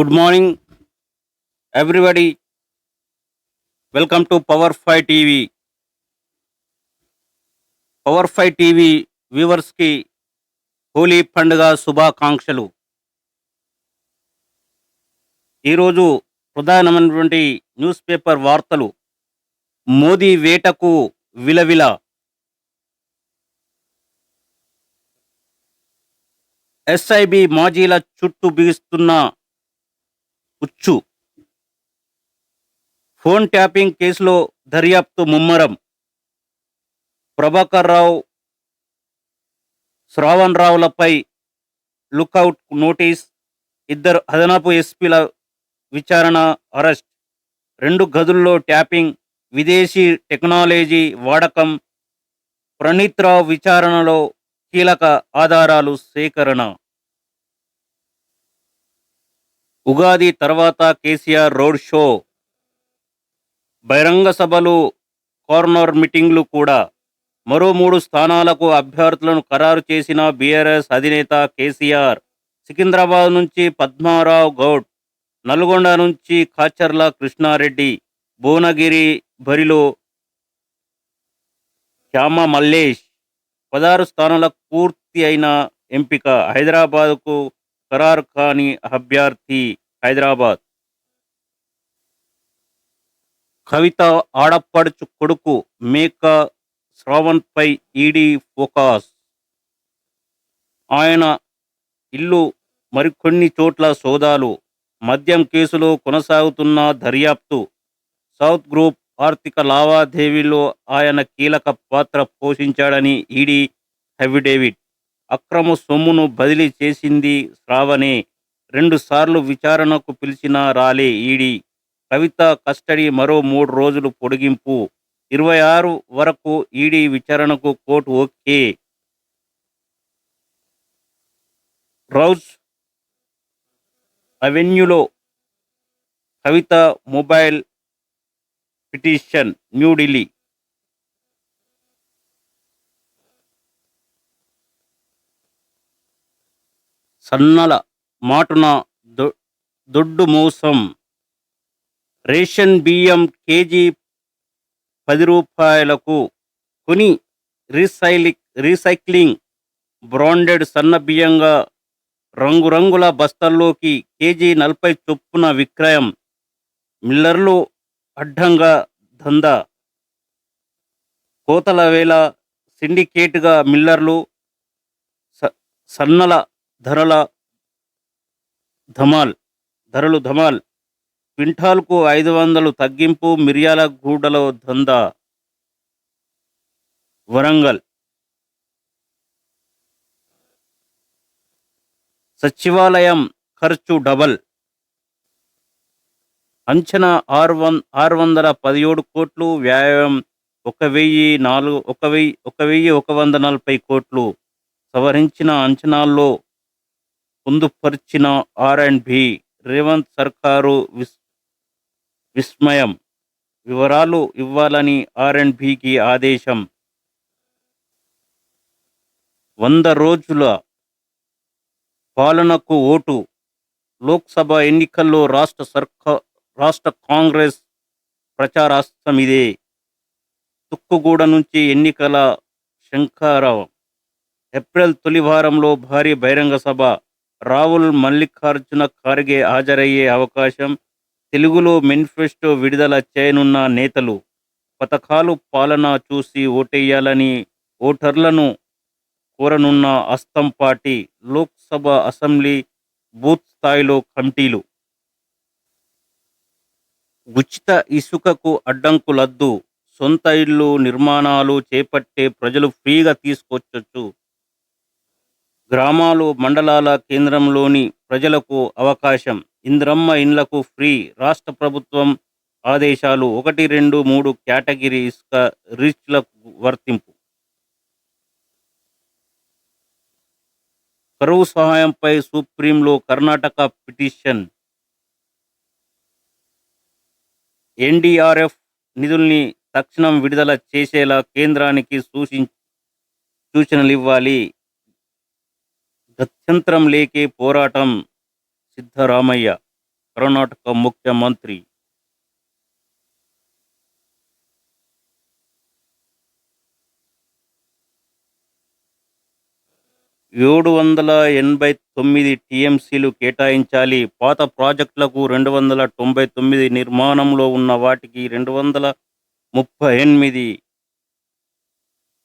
Good morning. Everybody welcome to power five TV. Power five TV వ్యూవర్స్కి హోలీ పండుగ శుభాకాంక్షలు. ఈరోజు ప్రధానమైనటువంటి న్యూస్ పేపర్ వార్తలు. మోదీ వేటకు విలవిల. ఎస్ఐబి మాజీల చుట్టూ బిగిస్తున్న ఉచ్చు. ఫోన్ ట్యాపింగ్ కేసులో దర్యాప్తు ముమ్మరం. ప్రభాకర్ రావు శ్రావణ్ రావులపై లుకౌట్ నోటీస్ ఇద్దరు అదనపు ఎస్పీల విచారణ అరెస్ట్. రెండు గదుల్లో ట్యాపింగ్ విదేశీ టెక్నాలజీ వాడకం ప్రణీత్ రావు విచారణలో కీలక ఆధారాలు సేకరణ. ఉగాది తర్వాత కేసీఆర్ రోడ్ షో బహిరంగ సభలు కార్నర్ మీటింగ్లు కూడా మరో మూడు స్థానాలకు అభ్యర్థులను ఖరారు చేసిన బీఆర్ఎస్ అధినేత కేసీఆర్ సికింద్రాబాద్ నుంచి పద్మారావు గౌడ్ నల్గొండ నుంచి కాచర్ల కృష్ణారెడ్డి భువనగిరి బరిలో శ్యామ మల్లేష్ పదహారు స్థానాలకు పూర్తి అయిన ఎంపిక. హైదరాబాద్కు ఖరారు కాని అభ్యర్థి హైదరాబాద్. కవిత ఆడపడుచు కొడుకు మేక శ్రావణ్ పై ఈడీ ఫోకస్. ఆయన ఇల్లు మరికొన్ని చోట్ల సోదాలు. మద్యం కేసులో కొనసాగుతున్న దర్యాప్తు. సౌత్ గ్రూప్ ఆర్థిక లావాదేవీలో ఆయన కీలక పాత్ర పోషించాడని ఈడీ హెవిడేవిడ్ అక్రమ సొమ్మును బదిలీ చేసింది శ్రావణే. రెండుసార్లు విచారణకు పిలిచినా రాలే ఈడీ. కవిత కస్టడీ మరో మూడు రోజులు పొడిగింపు. ఇరవై ఆరు వరకు ఈడీ విచారణకు కోర్టు ఓకే. రౌజ్ అవెన్యూలో కవిత మొబైల్ పిటిషన్ న్యూఢిల్లీ సన్నల మాటున దొ- దొడ్డు మోసం. రేషన్ బియ్యం కేజీ పది రూపాయలకు కొని రీసైలి రీసైక్లింగ్ బ్రాండెడ్ సన్న బియ్యంగా రంగురంగుల బస్తల్లోకి కేజీ నలభై చొప్పున విక్రయం. మిల్లర్లు అడ్డంగా దందా కోతల వేళ సిండికేట్గా మిల్లర్లు స- సన్నల ధరల ధమాల్ ధరలు ధమాల్. క్వింటాల్కు ఐదు వందలు తగ్గింపు మిర్యాల గూడలో దందా వరంగల్. సచివాలయం ఖర్చు డబల్. అంచనా ఆరు వన్ ఆరు వందల పదిహేడు కోట్లు వ్యాయామం ఒక వెయ్యి నాలుగు ఒక వెయ్యి ఒక వెయ్యి ఒక వంద నలభై కోట్లు. సవరించిన అంచనాల్లో పొందుపరిచిన ఆర్ అండ్ బి రేవంత్ సర్కారు విస్ విస్మయం. వివరాలు ఇవ్వాలని ఆర్ అండ్ బికి ఆదేశం. వంద రోజుల పాలనకు ఓటు. లోక్సభ ఎన్నికల్లో రాష్ట్ర సర్కా రాష్ట్ర కాంగ్రెస్ ప్రచారాస్త్రం ఇదే. తుక్కుగూడ నుంచి ఎన్నికల శంఖారావం. ఏప్రిల్ తొలి వారంలో భారీ బహిరంగ సభ. రాహుల్ మల్లికార్జున ఖార్గే హాజరయ్యే అవకాశం తెలుగులో మేనిఫెస్టో విడుదల చేయనున్న నేతలు పథకాలు పాలన చూసి ఓటేయాలని ఓటర్లను కోరనున్న అస్తం పార్టీ లోక్సభ అసెంబ్లీ బూత్ స్థాయిలో కమిటీలు. ఉచిత ఇసుకకు అడ్డంకులద్దు సొంత ఇళ్ళు నిర్మాణాలు చేపట్టే ప్రజలు ఫ్రీగా తీసుకొచ్చొచ్చు. గ్రామాలు మండలాల కేంద్రంలోని ప్రజలకు అవకాశం. ఇంద్రమ్మ ఇండ్లకు ఫ్రీ. రాష్ట్ర ప్రభుత్వం ఆదేశాలు ఒకటి రెండు మూడు కేటగిరీ ఇసుక రిచ్లకు వర్తింపు. కరువు సహాయంపై సుప్రీంలో కర్ణాటక పిటిషన్. ఎన్డీఆర్ఎఫ్ నిధుల్ని తక్షణం విడుదల చేసేలా కేంద్రానికి సూచి సూచనలు ఇవ్వాలి గత్యంతరం లేకే పోరాటం సిద్ధరామయ్య కర్ణాటక ముఖ్యమంత్రి ఏడు వందల ఎనభై తొమ్మిది టీఎంసీలు కేటాయించాలి. పాత ప్రాజెక్టులకు రెండు వందల తొంభై తొమ్మిది నిర్మాణంలో ఉన్న వాటికి రెండు వందల ముప్పై ఎనిమిది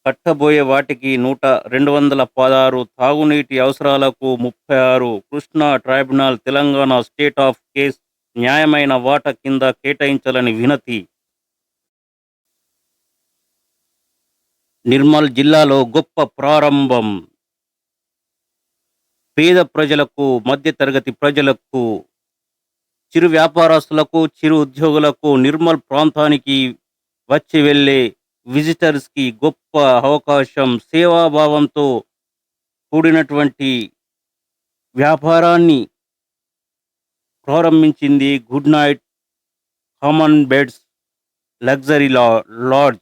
కట్టబోయే వాటికి నూట రెండు వందల పదహారు తాగునీటి అవసరాలకు ముప్పై ఆరు Krishna tribunal Telangana state of case న్యాయమైన వాటా కింద కేటాయించాలని వినతి. నిర్మల్ జిల్లాలో గొప్ప ప్రారంభం. పేద ప్రజలకు మధ్యతరగతి ప్రజలకు చిరు వ్యాపారస్తులకు చిరు ఉద్యోగులకు నిర్మల్ ప్రాంతానికి వచ్చి వెళ్ళే విజిటర్స్కి గొప్ప అవకాశం సేవాభావంతో కూడినటువంటి వ్యాపారాన్ని ప్రారంభించింది good night common beds luxury లా లాడ్జ్.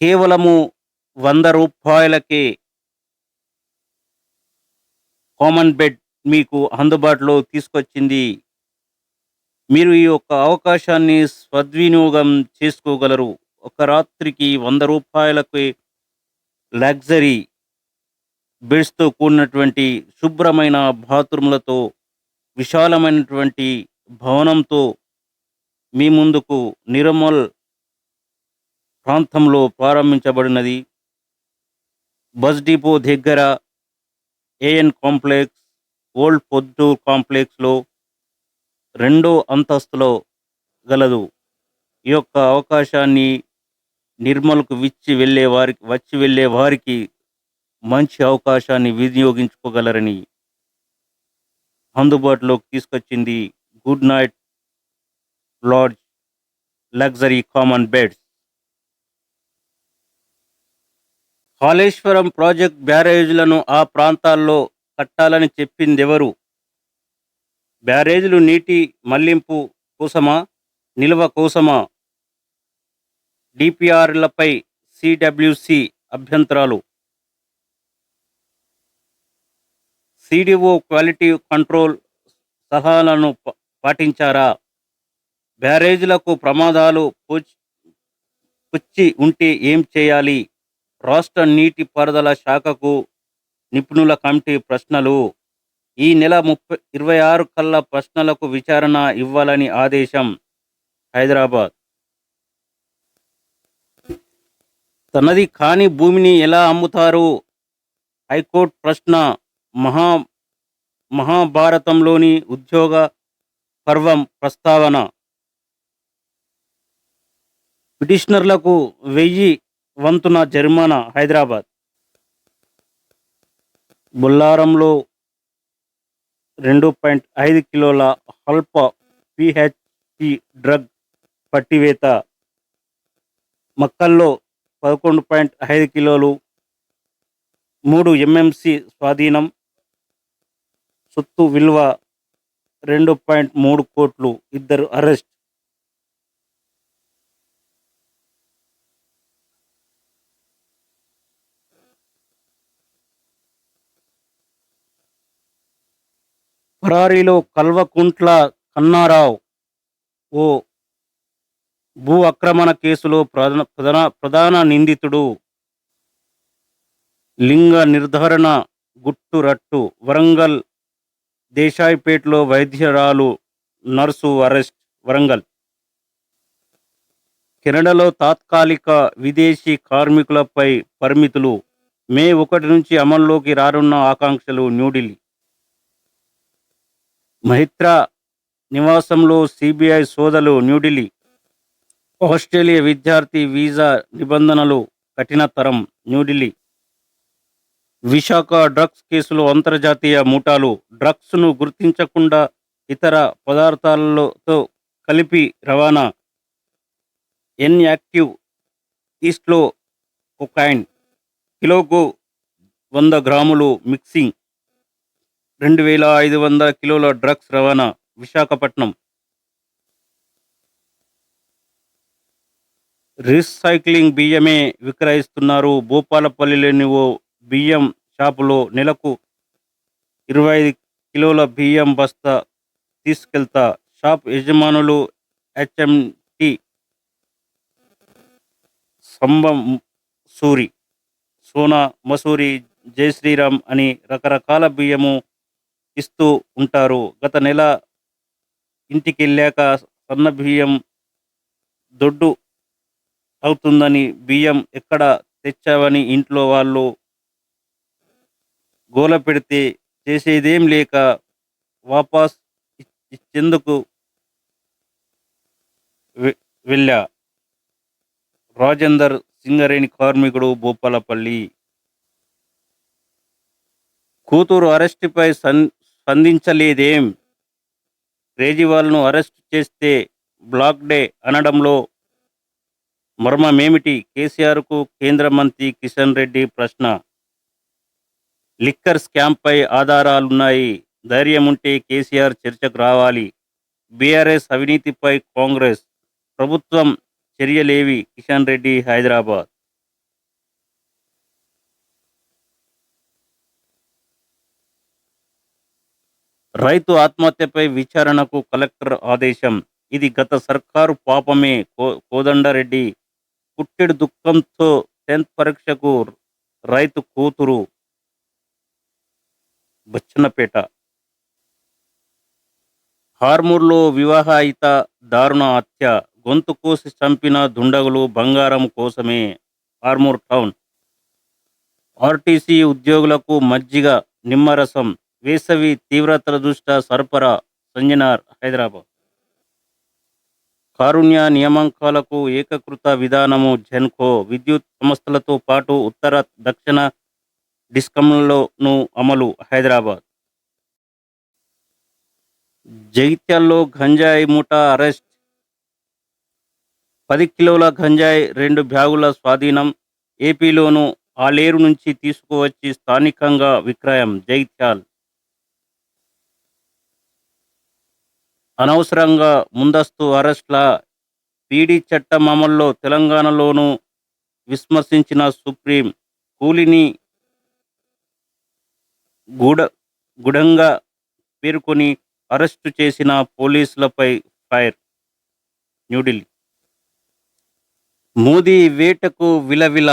కేవలము వంద రూపాయలకే కామన్ బెడ్ మీకు అందుబాటులో తీసుకొచ్చింది మీరు ఈ యొక్క అవకాశాన్ని సద్వినియోగం చేసుకోగలరు. ఒక రాత్రికి వంద రూపాయలకి లగ్జరీ బెడ్స్తో కూడినటువంటి శుభ్రమైన బాత్రూమ్లతో విశాలమైనటువంటి భవనంతో మీ ముందుకు నిర్మల్ ప్రాంతంలో ప్రారంభించబడినది. బస్ డిపో దగ్గర ఏఎన్ కాంప్లెక్స్ ఓల్డ్ పొద్దు కాంప్లెక్స్లో రెండో అంతస్తులో గలదు. ఈ యొక్క అవకాశాన్ని నిర్మల్కు విచ్చి వెళ్ళే వారికి వచ్చి వెళ్ళే వారికి మంచి అవకాశాన్ని వినియోగించుకోగలరని అందుబాటులోకి తీసుకొచ్చింది good night lodge luxury common beds. Kaleshwaram project బ్యారేజ్లను ఆ ప్రాంతాల్లో కట్టాలని చెప్పిందెవరు? బ్యారేజీలు నీటి మళ్ళింపు కోసమా నిల్వ కోసమా? డిపిఆర్లపై సిడబ్ల్యూసి అభ్యంతరాలు. సిడిఓ క్వాలిటీ కంట్రోల్ సలహాలను పాటించారా? బ్యారేజీలకు ప్రమాదాలు పుచ్చి ఉంటే ఏం చేయాలి? రాష్ట్ర నీటిపారుదల శాఖకు నిపుణుల కమిటీ ప్రశ్నలు. ఈ నెల ముప్పై ఇరవై ఆరు కల్లా ప్రశ్నలకు విచారణ ఇవ్వాలని ఆదేశం హైదరాబాద్. తనది కాని భూమిని ఎలా అమ్ముతారు? హైకోర్టు ప్రశ్న మహా మహాభారతంలోని ఉద్యోగ పర్వం ప్రస్తావన. పిటిషనర్లకు వెయ్యి వంతున జరిమానా హైదరాబాద్. బొల్లారంలో రెండు పాయింట్ ఐదు కిలోల అల్ప పిహెచ్పి డ్రగ్ పట్టివేత. మక్కల్లో పదకొండు పాయింట్ ఐదు కిలోలు మూడు ఎంఎంసి స్వాధీనం. సొత్తు విలువ రెండు పాయింట్ మూడు కోట్లు. ఇద్దరు అరెస్ట్. పరారీలో కల్వకుంట్ల కన్నారావు ఓ భూ ఆక్రమణ కేసులో ప్రధాన ప్రధాన ప్రధాన నిందితుడు. లింగ నిర్ధారణ గుట్టు రట్టు వరంగల్ దేశాయిపేటలో వైద్యరాలు నర్సు అరెస్ట్ వరంగల్. కెనడాలో తాత్కాలిక విదేశీ కార్మికులపై పరిమితులు. మే ఒకటి నుంచి అమల్లోకి రానున్న ఆకాంక్షలు న్యూఢిల్లీ. మహిత్రా నివాసంలో సిబిఐ సోదలు న్యూఢిల్లీ ఆస్ట్రేలియా విద్యార్థి వీసా నిబంధనలు కఠినతరం న్యూఢిల్లీ. విశాఖ డ్రగ్స్ కేసులో అంతర్జాతీయ ముఠాలు డ్రగ్స్ను గుర్తించకుండా ఇతర పదార్థాలతో కలిపి రవాణా. ఎన్ యాక్టివ్ ఈస్ట్లో కొకైన్ కిలోకు వంద గ్రాములు మిక్సింగ్. రెండు వేల ఐదు వందల కిలోల డ్రగ్స్ రవాణా విశాఖపట్నం. రీసైక్లింగ్ బియ్యమే విక్రయిస్తున్నారు. భూపాలపల్లిలోని ఓ బియ్యం షాపులో నెలకు ఇరవై ఐదు కిలోల బియ్యం బస్తా తీసుకెళ్తా షాప్ యజమానులు హెచ్ఎంటి సంబం సూరి సోనా మసూరి జై శ్రీరామ్ అని రకరకాల బియ్యము ఇస్తూ ఉంటారు. గత నెల ఇంటికి వెళ్ళాక సన్న బియ్యం దొడ్డు అవుతుందని బియ్యం ఎక్కడ తెచ్చావని ఇంట్లో వాళ్ళు గోల పెడితే చేసేదేం లేక వాపస్ ఇచ్చేందుకు వె- వెళ్ళా. రాజేందర్ సింగరేణి కార్మికుడు భూపాలపల్లి కూతురు అరెస్టుపై సన్- స్పందించలేదేం? కేజ్రీవాల్ను అరెస్ట్ చేస్తే బ్లాక్ డే అనడంలో మర్మమేమిటి? కేసీఆర్కు కేంద్ర మంత్రి కిషన్ రెడ్డి ప్రశ్న. లిక్కర్ స్కామ్పై ఆధారాలున్నాయి. ధైర్యం ఉంటే కేసీఆర్ చర్చకు రావాలి. బీఆర్ఎస్ అవినీతిపై కాంగ్రెస్. ప్రభుత్వం చర్యలేవి కిషన్ రెడ్డి హైదరాబాద్. రైతు ఆత్మహత్యపై విచారణకు కలెక్టర్ ఆదేశం. ఇది గత సర్కారు పాపమే. కో- కోదండరెడ్డి పుట్టెడు దుఃఖంతో టెన్త్ పరీక్షకు రైతు కూతురు బచ్చన్నపేట. హార్మూర్లో వివాహాయిత దారుణ హత్య. గొంతు కోసి చంపిన దుండగులు బంగారం కోసమే హార్మూర్ టౌన్. ఆర్టీసీ ఉద్యోగులకు మజ్జిగ నిమ్మరసం. వేసవి తీవ్రతల దృష్ట్యా సరఫరా సంజనార్ హైదరాబాద్. కారుణ్య నియామకాలకు ఏకకృత విధానము జెన్కో. విద్యుత్ సంస్థలతో పాటు ఉత్తర దక్షిణ డిస్కంలలోనూ అమలు హైదరాబాద్. జగిత్యాల్లో గంజాయి ముఠా అరెస్ట్. పది కిలోల గంజాయి రెండు బ్యాగుల స్వాధీనం. ఏపీలోను ఆలేరు నుంచి తీసుకువచ్చి స్థానికంగా విక్రయం. జైత్యాల్ అనవసరంగా ముందస్తు అరెస్ట్ల పీడీ చట్టం అమల్లో తెలంగాణలోనూ విస్మరించిన సుప్రీం కూలిని గూఢ గుడంగా పేర్కొని అరెస్టు చేసిన పోలీసులపై ఫైర్ న్యూఢిల్లీ. మోదీ వేటకు విలవిల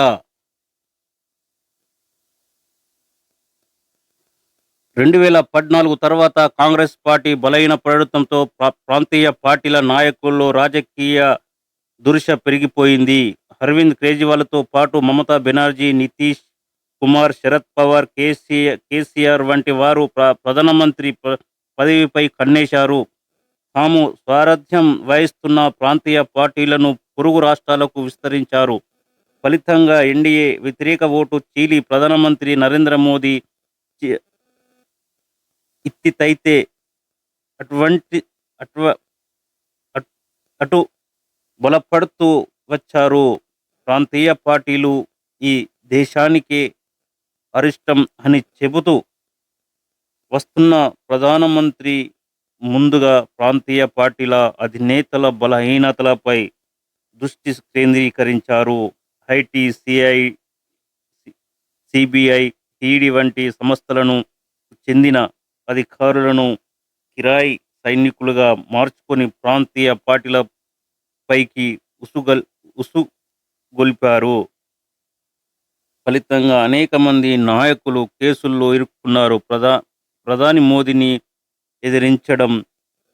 రెండు వేల పద్నాలుగు తర్వాత కాంగ్రెస్ పార్టీ బలహీనపడటంతో ప్రా- ప్రాంతీయ పార్టీల నాయకుల్లో రాజకీయ దురుష పెరిగిపోయింది. అరవింద్ కేజ్రీవాల్తో పాటు మమతా బెనర్జీ నితీష్ కుమార్ శరద్ పవార్ కేసీఆర్ కేసీఆర్ వంటి వారు ప్ర- ప్రధానమంత్రి ప- పదవిపై కన్నేశారు. తాము స్వారథ్యం వహిస్తున్న ప్రాంతీయ పార్టీలను పొరుగు రాష్ట్రాలకు విస్తరించారు. ఫలితంగా ఎన్డీఏ వ్యతిరేక ఓటు చీలి ప్రధానమంత్రి నరేంద్ర మోదీ ఇత్తితైతే అటువంటి అట్వ అట్- అటు బలపడుతూ వచ్చారు ప్రాంతీయ పార్టీలు ఈ దేశానికే అరిష్టం అని చెబుతూ వస్తున్న ప్రధానమంత్రి ముందుగా ప్రాంతీయ పార్టీల అధినేతల బలహీనతలపై దృష్టి కేంద్రీకరించారు. ఐటీ సిఐ సిబిఐ ఈడీ వంటి సంస్థలను చెందిన అధికారులను కిరాయి సైనికులుగా మార్చుకొని ప్రాంతీయ పార్టీల పైకి ఉసుగల్ ఉసుగొల్పారు. ఫలితంగా అనేక మంది నాయకులు కేసుల్లో ఇరుక్కున్నారు. ప్రధా ప్రధాని మోదీని ఎదిరించడం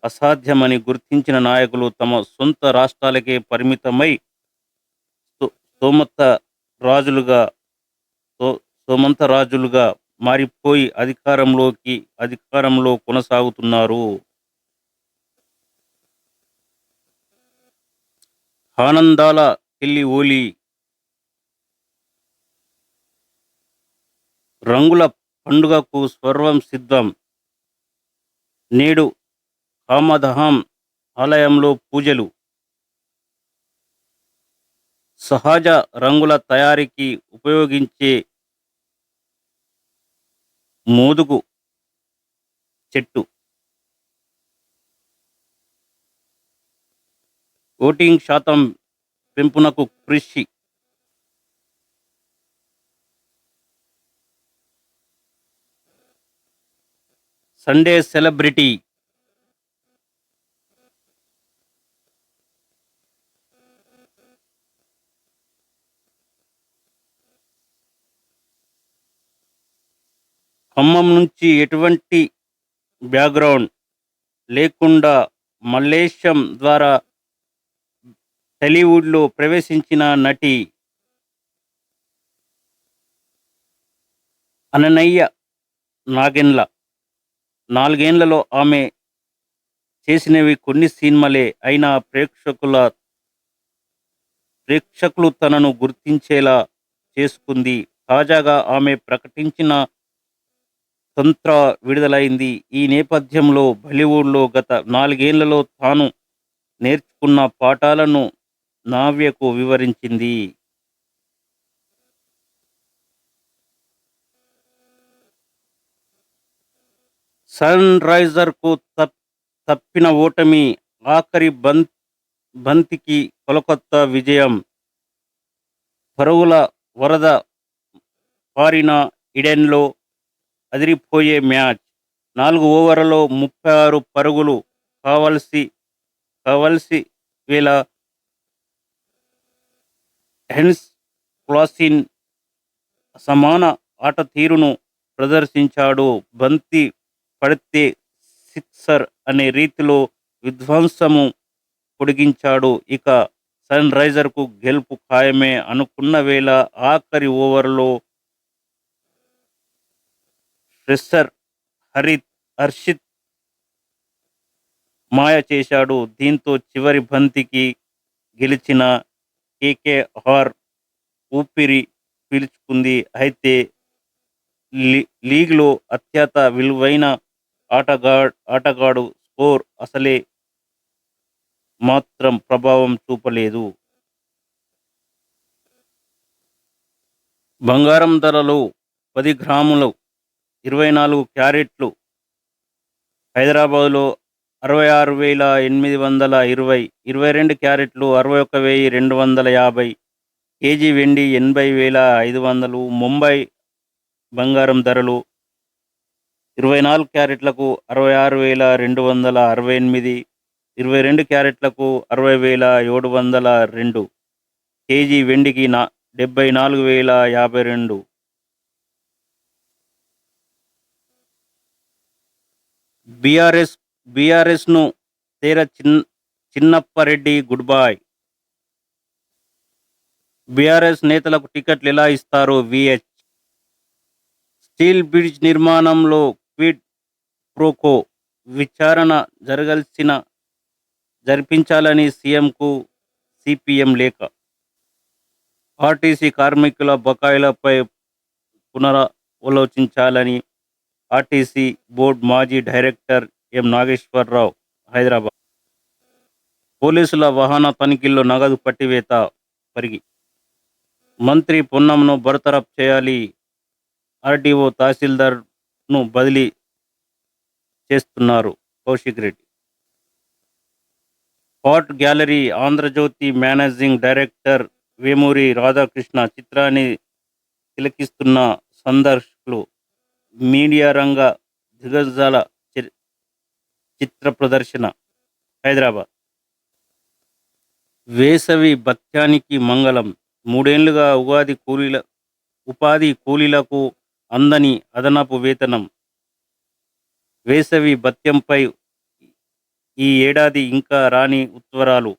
అసాధ్యమని గుర్తించిన నాయకులు తమ సొంత రాష్ట్రాలకే పరిమితమై సోమత రాజులుగా సోమంత రాజులుగా మారిపోయి అధికారంలోకి అధికారంలో కొనసాగుతున్నారు. ఆనందాల పెళ్ళి ఓలి రంగుల పండుగకు స్వర్వం సిద్ధం. నేడు కామదహం ఆలయంలో పూజలు. సహజ రంగుల తయారీకి ఉపయోగించే మోదుగు చెట్టు. ఓటింగ్ శాతం పెంపునకు కృషి. సండే సెలబ్రిటీ ఖమ్మం నుంచి ఎటువంటి బ్యాక్గ్రౌండ్ లేకుండా మల్లేశం ద్వారా టాలీవుడ్లో ప్రవేశించిన నటి అననయ్య నాగెన్ల. నాలుగేండ్లలో ఆమె చేసినవి కొన్ని సినిమాలే. అయినా ప్రేక్షకుల ప్రేక్షకులు తనను గుర్తించేలా చేసుకుంది. తాజాగా ఆమె ప్రకటించిన తంత్ర విడుదలైంది. ఈ నేపథ్యంలో బాలీవుడ్లో గత నాలుగేళ్ళలో తాను నేర్చుకున్న పాఠాలను నావ్యకు వివరించింది. సన్ రైజర్కు తప్ తప్పిన ఓటమి ఆఖరి బం బంతికి కోలకత్తా విజయం. పరుగుల వరద పారిన ఇడెన్లో అదిరిపోయే మ్యాచ్. నాలుగు ఓవర్లలో ముప్పై ఆరు పరుగులు కావలసి కావలసి వేళ హెన్స్ క్లాసిన్ సమాన ఆట తీరును ప్రదర్శించాడు. బంతి పడితే సిక్సర్ అనే రీతిలో విధ్వంసము పొడిగించాడు. ఇక సన్ రైజర్కు గెలుపు ఖాయమే అనుకున్న వేళ ఆఖరి ఓవర్లో ప్రెస్సర్ హరిత్ హర్షిత్ మాయ చేశాడు. దీంతో చివరి బంతికి గెలిచిన కేకేఆర్ ఊపిరి పీల్చుకుంది. అయితే లీ లీగ్లో అత్యంత విలువైన ఆటగా ఆటగాడు స్కోర్ అసలే మాత్రం ప్రభావం చూపలేదు. బంగారం ధరలు పది గ్రాములు ఇరవై నాలుగు క్యారెట్లు హైదరాబాదులో అరవై ఆరు వేల ఎనిమిది వందల ఇరవై ఇరవై రెండు క్యారెట్లు అరవై ఒక్క వెయ్యి రెండు వందల యాభై కేజీ వెండి ఎనభై వేల ఐదు వందలు ముంబై బంగారం ధరలు ఇరవై నాలుగు క్యారెట్లకు అరవై ఆరు వేల రెండు వందల అరవై ఎనిమిది ఇరవై రెండు క్యారెట్లకు అరవై వేల ఏడు వందల రెండు కేజీ వెండికి నా డెబ్బై నాలుగు వేల యాభై రెండు. బీఆర్ఎస్ బీఆర్ఎస్ను తీర చిన్ చిన్నప్పారెడ్డి గుడ్ బాయ్ బీఆర్ఎస్ నేతలకు టికెట్లు ఎలా ఇస్తారు విహెచ్. స్టీల్ బ్రిడ్జ్ నిర్మాణంలో క్విడ్ ప్రోకో విచారణ జరగాల్సిన జరిపించాలని సీఎంకు సిపిఎం లేఖ. ఆర్టీసీ కార్మికుల బకాయిలపై పునరాలోచించాలని ఆర్టీసీ బోర్డు మాజీ డైరెక్టర్ ఎం నాగేశ్వరరావు హైదరాబాద్. పోలీసుల వాహన తనిఖీల్లో నగదు పట్టివేత పరిగి. మంత్రి పొన్నంను బర్తరఫ్ చేయాలి ఆర్డీఓ తహసీల్దార్ను బదిలీ చేస్తున్నారు Kaushik Reddy. Art gallery Andhra Jyothi managing director Vemuri Radhakrishna చిత్రాన్ని తిలకిస్తున్న సందర్శ మీడియా రంగ దిగ్గజాల చి- చిత్ర ప్రదర్శన హైదరాబాద్. వేసవి భత్యానికి మంగళం. మూడేళ్ళుగా ఉగాది కూలీల ఉపాధి కూలీలకు అందని అదనపు వేతనం. వేసవి భత్యంపై ఈ ఏడాది ఇంకా రాని ఉత్తరాలు.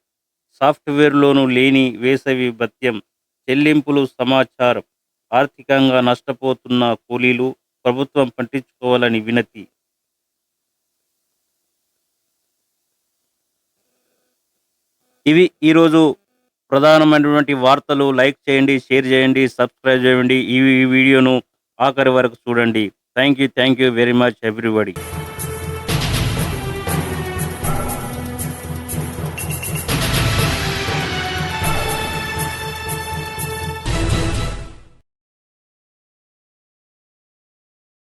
సాఫ్ట్వేర్లోనూ లేని వేసవి భత్యం. చెల్లింపులు సమాచారం. ఆర్థికంగా నష్టపోతున్న కూలీలు ప్రభుత్వం పట్టించుకోవాలని వినతి. ఇవి ఈరోజు ప్రధానమైనటువంటి వార్తలు. లైక్ చేయండి షేర్ చేయండి సబ్స్క్రైబ్ చేయండి. ఈ ఈ వీడియోను ఆఖరి వరకు చూడండి. Thank you thank you very much everybody.